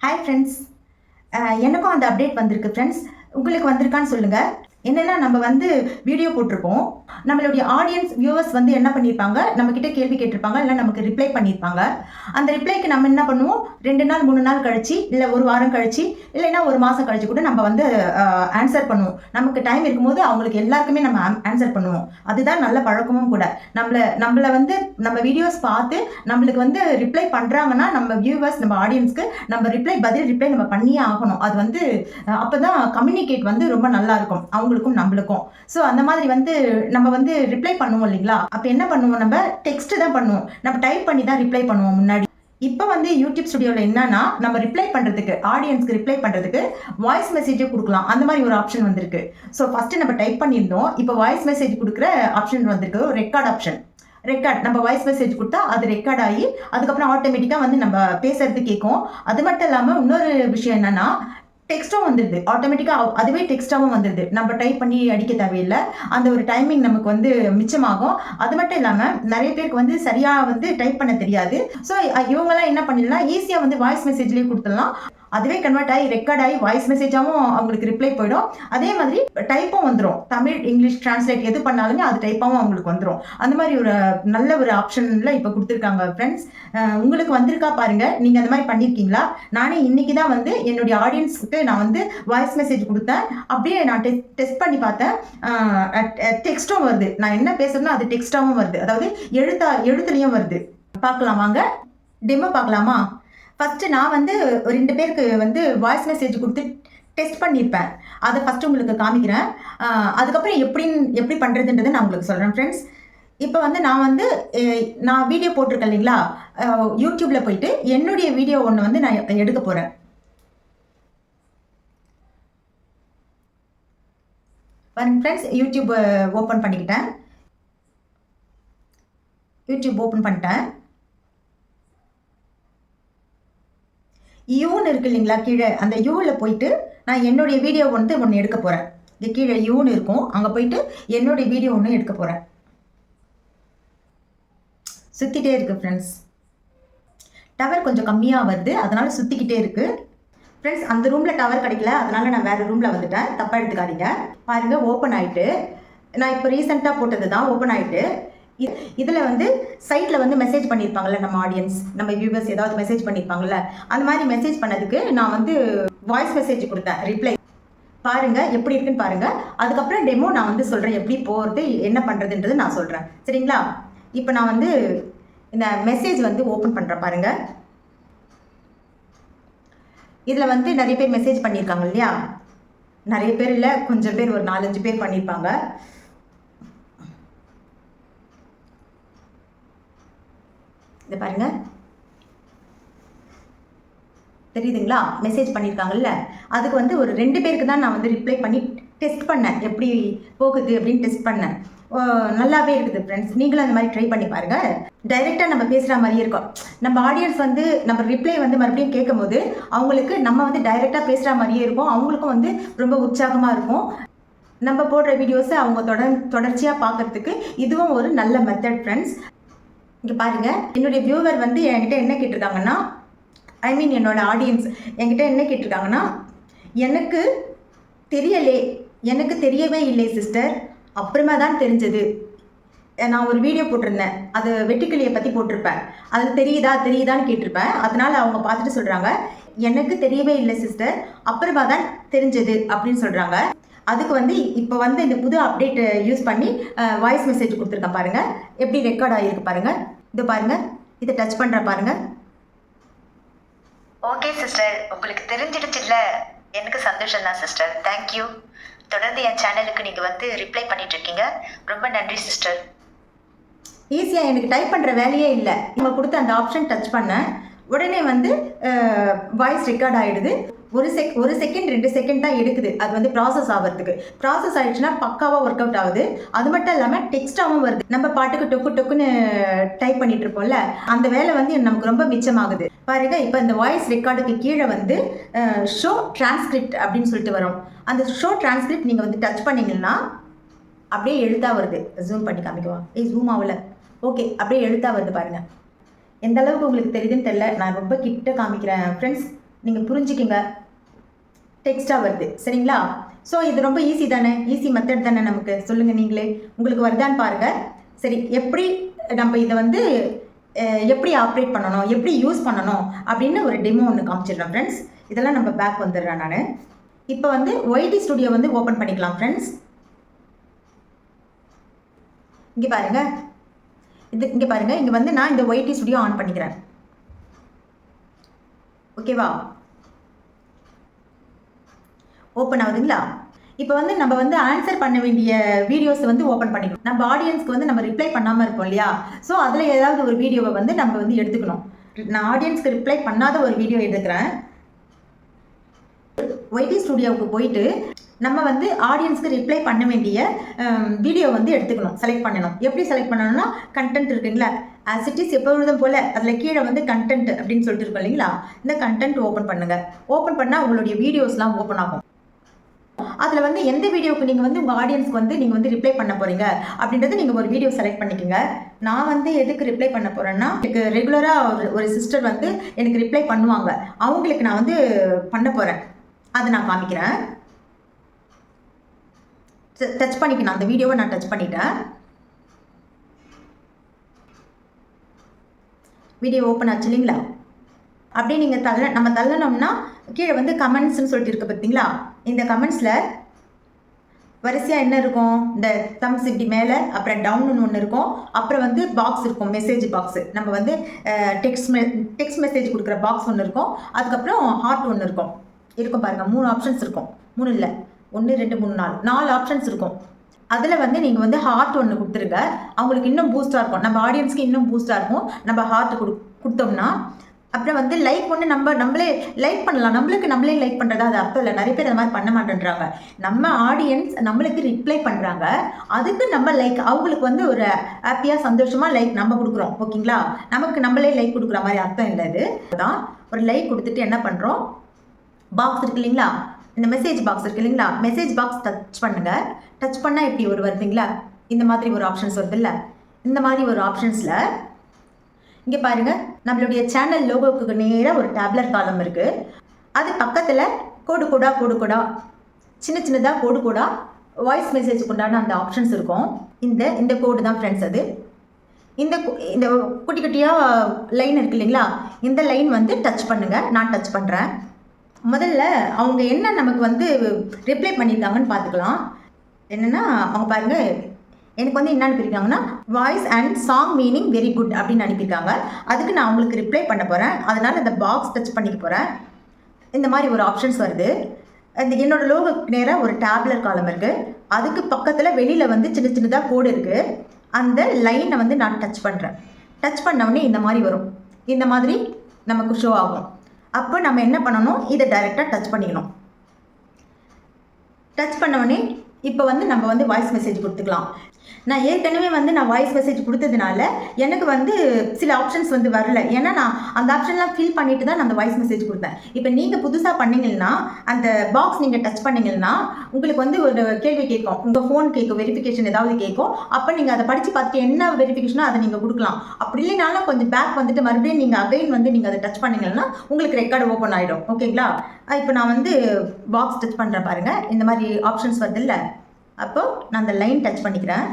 Hi friends எனக்கும் அந்த update வந்திருக்கு ஃப்ரெண்ட்ஸ் உங்களுக்கு வந்திருக்கான்னு சொல்லுங்கள் என்னென்னா நம்ம வந்து வீடியோ போட்டிருப்போம். நம்மளுடைய ஆடியன்ஸ் வியூவர்ஸ் வந்து என்ன பண்ணியிருப்பாங்க நம்மக்கிட்ட கேள்வி கேட்டிருப்பாங்க இல்லை நமக்கு ரிப்ளை பண்ணியிருப்பாங்க அந்த ரிப்ளைக்கு நம்ம என்ன பண்ணுவோம்? ரெண்டு நாள் மூணு நாள் கழிச்சு இல்லை ஒரு வாரம் கழிச்சு இல்லைன்னா ஒரு மாதம் கழிச்சு கூட நம்ம வந்து ஆன்சர் பண்ணுவோம். நமக்கு டைம் இருக்கும்போது அவங்களுக்கு எல்லாருக்குமே நம்ம ஆன்சர் பண்ணுவோம். அதுதான் நல்ல பழக்கமும் கூட. நம்மளை நம்மளை வந்து நம்ம வீடியோஸ் பார்த்து நம்மளுக்கு வந்து ரிப்ளை பண்ணுறாங்கன்னா நம்ம வியூவர்ஸ் நம்ம ஆடியன்ஸ்க்கு நம்ம ரிப்ளை பதில் ரிப்ளை நம்ம பண்ணியே ஆகணும். அது வந்து அப்போ தான் கம்யூனிகேட் வந்து ரொம்ப நல்லாயிருக்கும் அவங்களுக்கு அவங்களுக்கும் நம்மளுக்கும். ஸோ அந்த மாதிரி வந்து நம்ம வந்து ரிப்ளை பண்ணுவோம் இல்லைங்களா? அப்போ என்ன பண்ணுவோம்? நம்ம டெக்ஸ்ட் தான் பண்ணுவோம். நம்ம டைப் பண்ணி தான் ரிப்ளை பண்ணுவோம் முன்னாடி. இப்போ வந்து யூடியூப் ஸ்டுடியோவில் என்னன்னா நம்ம ரிப்ளை பண்ணுறதுக்கு ஆடியன்ஸ்க்கு ரிப்ளை பண்ணுறதுக்கு வாய்ஸ் மெசேஜே கொடுக்கலாம். அந்த மாதிரி ஒரு ஆப்ஷன் வந்திருக்கு. ஸோ ஃபஸ்ட்டு நம்ம டைப் பண்ணியிருந்தோம். இப்போ வாய்ஸ் மெசேஜ் கொடுக்குற ஆப்ஷன் வந்திருக்கு. ரெக்கார்ட் ஆப்ஷன் ரெக்கார்ட் நம்ம வாய்ஸ் மெசேஜ் கொடுத்தா அது ரெக்கார்ட் ஆகி அதுக்கப்புறம் ஆட்டோமேட்டிக்காக வந்து நம்ம பேசுறது கேட்கும். அது மட்டும் இல்லாமல் இன்னொரு விஷயம் என்னன்னா டெக்ஸ்ட்டும் வந்துடுது ஆட்டோமேட்டிக்காக அதுவே டெக்ஸ்ட்டாகவும் வந்துடுது நம்ம டைப் பண்ணி அடிக்க தேவையில்லை. அந்த ஒரு டைமிங் நமக்கு வந்து மிச்சமாகும். அது மட்டும் இல்லாமல் நிறைய பேருக்கு வந்து சரியாக வந்து டைப் பண்ண தெரியாது. ஸோ இவங்கெல்லாம் என்ன பண்ணிடலாம்? ஈஸியாக வந்து வாய்ஸ் மெசேஜ்லேயே கொடுத்துடலாம். அதுவே கன்வெர்ட் ஆகி ரெக்கார்ட் ஆகி வாய்ஸ் மெசேஜாகவும் அவங்களுக்கு ரிப்ளை போயிடும். அதே மாதிரி டைப்பும் வந்துடும் தமிழ் இங்கிலீஷ் டிரான்ஸ்லேட் எது பண்ணாலுமே அது டைப்பாகவும் அவங்களுக்கு வந்துடும் அந்த மாதிரி ஒரு நல்ல ஒரு ஆப்ஷனில் இப்போ கொடுத்துருக்காங்க ஃப்ரெண்ட்ஸ் உங்களுக்கு வந்திருக்கா பாருங்கள் நீங்கள் அந்த மாதிரி பண்ணியிருக்கீங்களா நானே இன்னைக்கு தான் வந்து என்னுடைய ஆடியன்ஸ்க்கு நான் வந்து வாய்ஸ் மெசேஜ் கொடுத்தேன். அப்படியே நான் டெஸ்ட் டெஸ்ட் பண்ணி பார்த்தேன். டெக்ஸ்ட்டும் வருது. நான் என்ன பேசுறேனோ அது டெக்ஸ்ட்டாகவும் வருது. அதாவது எழுத்தா எழுத்துலையும் வருது. பார்க்கலாம் வாங்க. டெமோ பார்க்கலாமா? ஃபஸ்ட்டு நான் வந்து ஒரு ரெண்டு பேருக்கு வந்து வாய்ஸ் மெசேஜ் கொடுத்து டெஸ்ட் பண்ணியிருப்பேன் அதை ஃபஸ்ட்டு உங்களுக்கு காமிக்கிறேன். அதுக்கப்புறம் எப்படின்னு எப்படி பண்ணுறதுன்றதை நான் உங்களுக்கு சொல்கிறேன் ஃப்ரெண்ட்ஸ் இப்போ வந்து நான் வந்து நான் வீடியோ போட்டிருக்கேன் இல்லைங்களா? யூடியூப்பில் போயிட்டு என்னுடைய வீடியோ ஒன்று வந்து நான் எடுக்க போகிறேன் பாருங்க ஃப்ரெண்ட்ஸ் யூடியூப் ஓப்பன் பண்ணிக்கிட்டேன். யூடியூப் ஓப்பன் பண்ணிட்டேன். யூன்னு இருக்கு இல்லைங்களா கீழே? அந்த யூவில் போயிட்டு நான் என்னுடைய வீடியோ வந்து ஒன்று எடுக்க போகிறேன் இது கீழே யூன்னு இருக்கும். அங்கே போயிட்டு என்னுடைய வீடியோ ஒன்று எடுக்க போகிறேன் சுற்றிட்டே இருக்குது ஃப்ரெண்ட்ஸ் டவர் கொஞ்சம் கம்மியாக வருது. அதனால் சுற்றிக்கிட்டே இருக்குது ஃப்ரெண்ட்ஸ் அந்த ரூமில் டவர் கிடைக்கல. அதனால் நான் வேறு ரூமில் வந்துட்டேன். தப்பாக எடுத்துக்காதீங்க. பாருங்கள் ஓப்பன் ஆகிட்டு நான் இப்போ ரீசெண்டாக போட்டது தான் ஓப்பன் ஆகிட்டு இதில் வந்து சைட்டில் வந்து மெசேஜ் பண்ணியிருப்பாங்கல்ல நம்ம ஆடியன்ஸ் நம்ம வியூவர்ஸ் ஏதாவது மெசேஜ் பண்ணியிருப்பாங்கல்ல அந்த மாதிரி மெசேஜ் பண்ணதுக்கு நான் வந்து வாய்ஸ் மெசேஜ் கொடுத்தேன் ரிப்ளை பாருங்க எப்படி இருக்குன்னு பாருங்க. அதுக்கப்புறம் டெமோ நான் வந்து சொல்கிறேன் எப்படி போகிறது என்ன பண்ணுறதுன்றது நான் சொல்கிறேன் சரிங்களா? இப்போ நான் வந்து இந்த மெசேஜ் வந்து ஓப்பன் பண்ணுறேன் பாருங்க. இதில் வந்து நிறைய பேர் மெசேஜ் பண்ணியிருக்காங்க இல்லையா? நிறைய பேர் இல்லை கொஞ்சம் பேர் ஒரு நாலஞ்சு பேர் பண்ணியிருப்பாங்க இதை பாருங்க. தெரியுதுங்களா? மெசேஜ் பண்ணியிருக்காங்கல்ல அதுக்கு வந்து ஒரு ரெண்டு பேருக்கு தான் நான் வந்து ரிப்ளை பண்ணி டெஸ்ட் பண்ணேன். எப்படி போகுது அப்படின்னு டெஸ்ட் பண்ணேன். ஓ, நல்லாவே இருக்குது ஃப்ரெண்ட்ஸ் நீங்களும் அந்த மாதிரி ட்ரை பண்ணி பாருங்க. டைரெக்டாக நம்ம பேசுகிற மாதிரியே இருக்கும். நம்ம ஆடியன்ஸ் வந்து நம்ம ரிப்ளை வந்து மறுபடியும் கேட்கும்போது அவங்களுக்கு நம்ம வந்து டைரெக்டாக பேசுகிற மாதிரியே இருக்கும். அவங்களுக்கும் வந்து ரொம்ப உற்சாகமாக இருக்கும். நம்ம போடுற வீடியோஸை அவங்க தொடர் தொடர்ச்சியாக பார்க்கறதுக்கு இதுவும் ஒரு நல்ல மெத்தட் ஃப்ரெண்ட்ஸ் இங்கே பாருங்க. என்னுடைய வியூவர் வந்து என்கிட்ட என்ன கேட்டிருக்காங்கன்னா ஐ மீன் என்னோட ஆடியன்ஸ் என்கிட்ட என்ன கேட்டிருக்காங்கன்னா எனக்கு தெரியலே எனக்கு தெரியவே இல்லை சிஸ்டர் அப்புறமா தான் தெரிஞ்சது. நான் ஒரு வீடியோ போட்டிருந்தேன். அது வெட்டுக்கிளியை பற்றி போட்டிருப்பேன். அது தெரியுதா தெரியுதான்னு கேட்டிருப்பேன். அதனால் அவங்க பார்த்துட்டு சொல்கிறாங்க எனக்கு தெரியவே இல்லை சிஸ்டர் அப்புறமா தான் தெரிஞ்சது அப்படின்னு சொல்கிறாங்க அதுக்கு வந்து இப்போ வந்து இந்த புது அப்டேட் யூஸ் பண்ணி வாய்ஸ் மெசேஜ் கொடுத்துருக்கேன் பாருங்கள் எப்படி ரெக்கார்ட் ஆகிருக்கு பாருங்கள் இது பாருங்க. இதை டச் பண்ணுற பாருங்க. ஓகே சிஸ்டர் உங்களுக்கு தெரிஞ்சிடுச்சுல்ல? எனக்கு சந்தோஷம் தான் சிஸ்டர் தேங்க்யூ தொடர்ந்து என் சேனலுக்கு நீங்கள் வந்து ரிப்ளை பண்ணிட்டு இருக்கீங்க ரொம்ப நன்றி சிஸ்டர் ஈஸியாக எனக்கு டைப் பண்ணுற வேலையே இல்லை. நம்ம கொடுத்த அந்த ஆப்ஷன் டச் பண்ணேன். உடனே வந்து வாய்ஸ் ரெக்கார்ட் ஆகிடுது ஒரு செக் ஒரு செகண்ட் ரெண்டு செகண்ட் தான் எடுக்குது. அது வந்து ப்ராசஸ் ஆகிறதுக்கு ப்ராசஸ் ஆயிடுச்சுன்னா பக்காவாக ஒர்க் அவுட் ஆகுது. அது மட்டும் இல்லாமல் டெக்ஸ்டாகவும் வருது. நம்ம பாட்டுக்கு டொக்கு டொக்குன்னு டைப் பண்ணிட்டு இருப்போம்ல அந்த வேலை வந்து நமக்கு ரொம்ப மிச்சமாகுது. பாருங்க இப்போ இந்த வாய்ஸ் ரெக்கார்டுக்கு கீழே வந்து ஷோ டிரான்ஸ்கிரிப்ட் அப்படின்னு சொல்லிட்டு வரும். அந்த ஷோ டிரான்ஸ்கிரிப்ட் நீங்கள் வந்து டச் பண்ணீங்கன்னா அப்படியே எழுத்தா வருது. ஜூம் பண்ணி காமிக்குவா? ஏய் ஜூம் ஆகல. ஓகே அப்படியே எழுத்தா வருது பாருங்க. எந்த அளவுக்கு உங்களுக்கு தெரியுதுன்னு தெரில நான் ரொம்ப கிட்ட காமிக்கிறேன். ஃப்ரெண்ட்ஸ் நீங்கள் புரிஞ்சுக்கிங்க. டெக்ஸ்ட்டாக வருது. சரிங்களா? ஸோ இது ரொம்ப ஈஸி தானே? ஈஸி மெத்தட் தானே நமக்கு? சொல்லுங்கள் நீங்களே. உங்களுக்கு வருதான்னு பாருங்கள் சரி எப்படி நம்ம இதை வந்து எப்படி ஆப்ரேட் பண்ணணும்? எப்படி யூஸ் பண்ணணும்? அப்படின்னு ஒரு டெமோ ஒன்று காமிச்சிடுறேன் ஃப்ரெண்ட்ஸ் இதெல்லாம் நம்ம பேக் வந்துடுறேன் நான். இப்போ வந்து ஒய்டி ஸ்டுடியோ வந்து ஓப்பன் பண்ணிக்கலாம் ஃப்ரெண்ட்ஸ் இங்கே பாருங்கள் இது இங்கே பாருங்க. இங்கே வந்து நான் இந்த ஒயிட்டி ஸ்டுடியோ ஆன் பண்ணிக்கிறேன். ஓகேவா ஓப்பன் ஆகுதுங்களா? இப்போ வந்து நம்ம வந்து ஆன்சர் பண்ண வேண்டிய வீடியோஸ் வந்து ஓப்பன் பண்ணிக்கணும். நம்ம ஆடியன்ஸ்க்கு வந்து நம்ம ரிப்ளை பண்ணாமல் இருப்போம் இல்லையா? ஸோ அதில் ஏதாவது ஒரு வீடியோவை வந்து நம்ம வந்து எடுத்துக்கணும். நான் ஆடியன்ஸ்க்கு ரிப்ளை பண்ணாத ஒரு வீடியோ எடுக்கிறேன். ஒய்டி ஸ்டுடியோவுக்கு போயிட்டு நம்ம வந்து ஆடியன்ஸ்க்கு ரிப்ளை பண்ண வேண்டிய வீடியோ வந்து எடுத்துக்கணும் செலக்ட் பண்ணணும். எப்படி செலக்ட் பண்ணணும்னா கண்டென்ட் இருக்குங்களா? ஆஸ் இட் இஸ் எப்பொழுதும் போல் அதில் கீழே வந்து கண்டென்ட் அப்படின்னு சொல்லிட்டு இருக்கோம் இல்லைங்களா? இந்த கண்டென்ட் ஓப்பன் பண்ணுங்கள் ஓப்பன் பண்ணால் உங்களுடைய வீடியோஸ்லாம் ஓப்பன் ஆகும். அதில் வந்து எந்த வீடியோவுக்கு நீங்கள் வந்து உங்கள் ஆடியன்ஸ்க்கு வந்து நீங்கள் வந்து ரிப்ளை பண்ண போகிறீங்க அப்படின்றது நீங்கள் ஒரு வீடியோ செலக்ட் பண்ணிக்கோங்க. நான் வந்து எதுக்கு ரிப்ளை பண்ண போகிறேன்னா எனக்கு ரெகுலராக ஒரு ஒரு சிஸ்டர் வந்து எனக்கு ரிப்ளை பண்ணுவாங்க. அவங்களுக்கு நான் வந்து பண்ண போகிறேன் அதை நான் காமிக்கிறேன். டச் பண்ணிக்கணும். அந்த வீடியோவை நான் டச் பண்ணிட்டேன். வீடியோ ஓப்பன் ஆச்சு இல்லைங்களா? அப்படியே நீங்கள் தள்ள நம்ம தள்ளனோம்னா கீழே வந்து கமெண்ட்ஸ்னு சொல்லிட்டு இருக்கு பார்த்தீங்களா? இந்த கமெண்ட்ஸில் வரிசையாக என்ன இருக்கும்? இந்த தம்ஸ் இப்படி மேலே அப்புறம் டவுன்னு ஒன்று இருக்கும். அப்புறம் வந்து பாக்ஸ் இருக்கும் மெசேஜ் பாக்ஸு நம்ம வந்து டெக்ஸ்ட் மெ டெக்ஸ்ட் மெசேஜ் கொடுக்குற பாக்ஸ் ஒன்று இருக்கும். அதுக்கப்புறம் ஹார்ட் ஒன்று இருக்கும். இருக்கும் பாருங்கள் மூணு ஆப்ஷன்ஸ் இருக்கும். மூணு இல்லை. ஒன்று ரெண்டு மூணு நாலு. நாலு ஆப்ஷன்ஸ் இருக்கும். அதில் வந்து நீங்கள் வந்து ஹார்ட் ஒன்று கொடுத்துருங்க. அவங்களுக்கு இன்னும் பூஸ்டாக இருக்கும். நம்ம ஆடியன்ஸ்க்கு இன்னும் பூஸ்டாக இருக்கும். நம்ம ஹார்ட் கொடு கொடுத்தோம்னா அப்புறம் வந்து லைக் ஒன்று நம்ம நம்மளே லைக் பண்ணலாம். நம்மளுக்கு நம்மளே லைக் பண்ணுறதா அது அர்த்தம் இல்லை. நிறைய பேர் அந்த மாதிரி பண்ண மாட்டேன்றாங்க. நம்ம ஆடியன்ஸ் நம்மளுக்கு ரிப்ளை பண்ணுறாங்க அதுக்கு நம்ம லைக் அவங்களுக்கு வந்து ஒரு ஹாப்பியாக சந்தோஷமாக லைக் நம்ம கொடுக்குறோம். ஓகேங்களா? நமக்கு நம்மளே லைக் கொடுக்குற மாதிரி அர்த்தம் இல்லை இது. தான் ஒரு லைக் கொடுத்துட்டு என்ன பண்ணுறோம் பாக்ஸ் இருக்கு இல்லைங்களா? இந்த மெசேஜ் பாக்ஸ் இருக்கு இல்லைங்களா? மெசேஜ் பாக்ஸ் டச் பண்ணுங்க. டச் பண்ணால் இப்படி ஒரு வருதுங்களா? இந்த மாதிரி ஒரு ஆப்ஷன்ஸ் வருதுல்ல? இந்த மாதிரி ஒரு ஆப்ஷன்ஸில் இங்கே பாருங்க. நம்மளுடைய சேனல் லோகோவுக்கு நேராக ஒரு டேப்லர் காலம் இருக்குது அது பக்கத்தில் கோடு கூடா கோடு கூடா சின்ன சின்னதாக கோடு கூடா வாய்ஸ் மெசேஜுக்கு உண்டான அந்த ஆப்ஷன்ஸ் இருக்கும். இந்த இந்த கோடு தான் ஃப்ரெண்ட்ஸ் அது. இந்த இந்த குட்டி குட்டியாக லைன் இருக்கு இல்லைங்களா? இந்த லைன் வந்து டச் பண்ணுங்கள் நான் டச் பண்ணுறேன் முதல்ல அவங்க என்ன நமக்கு வந்து ரிப்ளை பண்ணியிருக்காங்கன்னு பார்த்துக்கலாம். என்னென்னா அவங்க பாருங்க எனக்கு வந்து என்ன அனுப்பியிருக்காங்கன்னா voice and song meaning very good அப்படின்னு அனுப்பியிருக்காங்க. அதுக்கு நான் அவங்களுக்கு ரிப்ளை பண்ண போகிறேன் அதனால் இந்த பாக்ஸ் டச் பண்ணிக்க போகிறேன் இந்த மாதிரி ஒரு ஆப்ஷன்ஸ் வருது. அந்த என்னோட லோகோக்கு நேராக ஒரு டேப்லர் காலம் இருக்குது அதுக்கு பக்கத்தில் வெளியில் வந்து சின்ன சின்னதாக கோடு இருக்குது அந்த லைனை வந்து நான் டச் பண்ணுறேன் டச் பண்ண இந்த மாதிரி வரும். இந்த மாதிரி நமக்கு ஷோ ஆகும். அப்போ நம்ம என்ன பண்ணணும்? இதை டைரெக்டாக டச் பண்ணிக்கணும். டச் பண்ண உடனே இப்போ வந்து நம்ம வந்து வாய்ஸ் மெசேஜ் கொடுத்துக்கலாம். நான் ஏற்கனவே வந்து நான் வாய்ஸ் மெசேஜ் கொடுத்ததுனால எனக்கு வந்து சில ஆப்ஷன்ஸ் வந்து வரல. ஏன்னா நான் அந்த ஆப்ஷன்லாம் ஃபில் பண்ணிட்டு தான் நான் அந்த வாய்ஸ் மெசேஜ் கொடுத்தேன். இப்போ நீங்கள் புதுசாக பண்ணீங்கன்னா அந்த பாக்ஸ் நீங்கள் டச் பண்ணீங்கன்னா உங்களுக்கு வந்து ஒரு கேள்வி கேட்கும். உங்கள் ஃபோன் கேட்கும் வெரிஃபிகேஷன் ஏதாவது கேட்கும். அப்போ நீங்கள் அதை படித்து பார்த்துட்டு என்ன வெரிஃபிகேஷனோ அதை நீங்கள் கொடுக்கலாம். அப்படி இல்லைனாலும் கொஞ்சம் பேக் வந்துட்டு மறுபடியும் நீங்கள் அகைன் வந்து நீங்கள் அதை டச் பண்ணீங்கன்னா உங்களுக்கு ரெக்கார்டு ஓப்பன் ஆகிடும் ஓகேங்களா இப்போ நான் வந்து பாக்ஸ் டச் பண்ணுறேன் பாருங்கள் இந்த மாதிரி ஆப்ஷன்ஸ் வருது அப்போது அப்போ நான் அந்த லைன் டச் பண்ணிக்கிறேன்.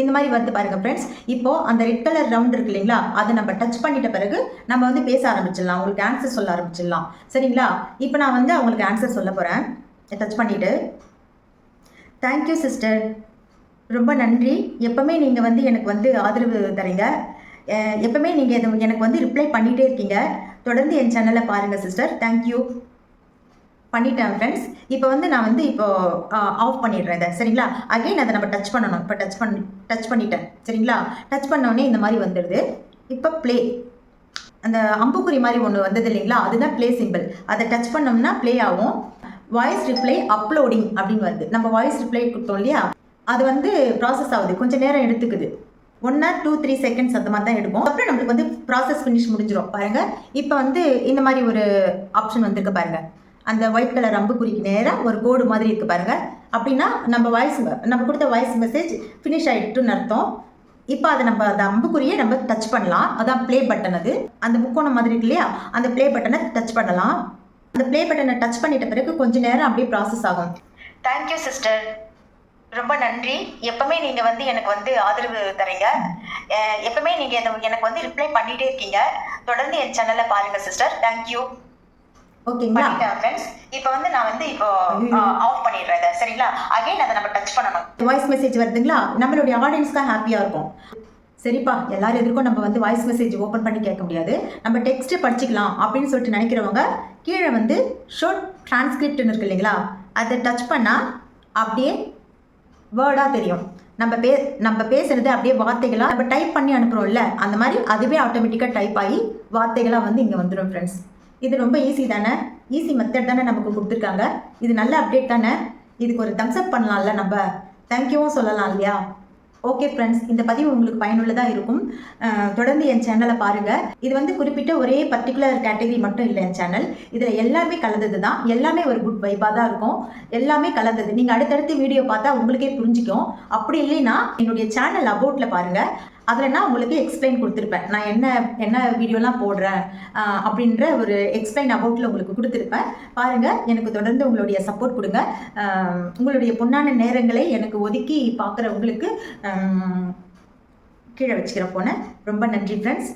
இந்த மாதிரி வந்து பாருங்க ஃப்ரெண்ட்ஸ் இப்போ அந்த ரெட் கலர் ரவுண்ட் இருக்கு இல்லைங்களா அதை நம்ம டச் பண்ணிட்ட பிறகு நம்ம வந்து பேச ஆரம்பிச்சிடலாம். உங்களுக்கு ஆன்சர் சொல்ல ஆரம்பிச்சிடலாம். சரிங்களா? இப்போ நான் வந்து அவங்களுக்கு ஆன்சர் சொல்ல போகிறேன் டச் பண்ணிவிட்டு தேங்க்யூ சிஸ்டர் ரொம்ப நன்றி. எப்பவுமே நீங்கள் வந்து எனக்கு வந்து ஆதரவு தரீங்க. எப்போவுமே எப்பவுமே நீங்கள் இது எனக்கு வந்து ரிப்ளை பண்ணிகிட்டே இருக்கீங்க. தொடர்ந்து என் சேனலை பாருங்கள் சிஸ்டர் தேங்க்யூ பண்ணிட்டேன் ஃப்ரெண்ட்ஸ் இப்போ வந்து நான் வந்து இப்போ ஆஃப் பண்ணிடுறேன் இதை. சரிங்களா? அகைன் அதை நம்ம டச் பண்ணணும். இப்போ டச் பண்ணி டச் பண்ணிட்டேன். சரிங்களா? டச் பண்ணோடனே இந்த மாதிரி வந்துடுது. இப்போ ப்ளே அந்த அம்புக்குறி மாதிரி ஒன்று வந்தது இல்லைங்களா? அதுதான் ப்ளே சிம்பிள் அதை டச் பண்ணோம்னா ப்ளே ஆகும். வாய்ஸ் ரிப்ளை அப்லோடிங் அப்படின்னு வருது. நம்ம வாய்ஸ் ரிப்ளை கொடுத்தோம் இல்லையா? அது வந்து ப்ராசஸ் ஆகுது. கொஞ்சம் நேரம் எடுத்துக்குது. One or two three seconds அந்த மாதிரி தான் எடுக்கும். அப்புறம் நம்மளுக்கு வந்து ப்ராசஸ் ஃபினிஷ் முடிஞ்சிடும் பாருங்கள் இப்போ வந்து இந்த மாதிரி ஒரு ஆப்ஷன் வந்திருக்கு பாருங்கள் அந்த ஒயிட் கலர் அம்புக்குறிக்கு நேராக ஒரு கோடு மாதிரி இருக்குது பாருங்கள் அப்படின்னா நம்ம வாய்ஸ் நம்ம கொடுத்த வாய்ஸ் மெசேஜ் ஃபினிஷ் ஆகிட்டுன்னு அர்த்தம். இப்போ அதை நம்ம அந்த அம்புக்குறியை நம்ம டச் பண்ணலாம். அதான் ப்ளே பட்டன் அது. அந்த முக்கோணம் மாதிரி இருக்கு இல்லையா? அந்த ப்ளே பட்டனை டச் பண்ணலாம். அந்த ப்ளே பட்டனை டச் பண்ணிட்ட பிறகு கொஞ்ச நேரம் அப்படியே ப்ராசஸ் ஆகும். தேங்க்யூ சிஸ்டர் ரொம்ப நன்றி. எப்பவுமே நீங்க வந்து எனக்கு வந்து ஆதரவு தரீங்க. எப்பவுமே நீங்க எனக்கு வந்து ரிப்ளை பண்ணிட்டே இருக்கீங்க. தொடர்ந்து என் சேனலை பாருங்க சிஸ்டர் தேங்க்யூ ஓகேங்களா ஃப்ரெண்ட்ஸ் இப்போ வந்து நான் வந்து இப்போ ஆஃப் பண்ணிடுறேன் சரிங்களா? அகைன் அதை நம்ம டச் பண்ணணும். வாய்ஸ் மெசேஜ் வருதுங்களா? நம்மளுடைய ஆடியன்ஸ்க்கு ஹாப்பியாக இருக்கும். சரிப்பா எல்லாரும் எதுக்கும் நம்ம வந்து வாய்ஸ் மெசேஜ் ஓப்பன் பண்ணி கேட்க முடியாது. நம்ம டெக்ஸ்ட் படிச்சுக்கலாம் அப்படின்னு சொல்லிட்டு நினைக்கிறவங்க கீழே வந்து ஷோர்ட் டிரான்ஸ்கிரிப்ட்னு இருக்கு இல்லைங்களா? அதை டச் பண்ணால் அப்படியே வேர்டாக தெரியும். நம்ம பே நம்ம பேசுறது அப்படியே வார்த்தைகளாக நம்ம டைப் பண்ணி அனுப்புகிறோம்ல அந்த மாதிரி அதுவே ஆட்டோமேட்டிக்காக டைப் ஆகி வார்த்தைகளாக வந்து இங்கே வந்துடும் ஃப்ரெண்ட்ஸ் இது ரொம்ப ஈஸி தானே? ஈஸி மெத்தட் தானே நமக்கு கொடுத்துருக்காங்க. இது நல்ல அப்டேட் தானே? இதுக்கு ஒரு தம்ஸ்அப் பண்ணலாம்ல நம்ம? தேங்க்யூவும் சொல்லலாம் இல்லையா? ஓகே ஃப்ரெண்ட்ஸ் இந்த பதிவு உங்களுக்கு பயனுள்ளதாக இருக்கும். தொடர்ந்து என் சேனலை பாருங்கள் இது வந்து குறிப்பிட்ட ஒரே பர்டிகுலர் கேட்டகரி மட்டும் இல்லை என் சேனல் இதில் எல்லாமே கலந்தது தான். எல்லாமே ஒரு குட் வைப்பாக தான் இருக்கும். எல்லாமே கலந்தது. நீங்கள் அடுத்தடுத்து வீடியோ பார்த்தா உங்களுக்கே புரிஞ்சிக்கும். அப்படி இல்லைன்னா என்னுடைய சேனல் அபவுட்டில் பாருங்கள் அதில் நான் உங்களுக்கு எக்ஸ்பிளைன் கொடுத்துருப்பேன். நான் என்ன என்ன வீடியோலாம் போடுறேன் அப்படின்ற ஒரு எக்ஸ்பிளைன் அபவுட்டில் உங்களுக்கு கொடுத்துருப்பேன். பாருங்கள் எனக்கு தொடர்ந்து உங்களுடைய சப்போர்ட் கொடுங்க. உங்களுடைய பொன்னான நேரங்களை எனக்கு ஒதுக்கி பார்க்குற உங்களுக்கு கீழே வச்சுக்கிற போனேன் ரொம்ப நன்றி ஃப்ரெண்ட்ஸ்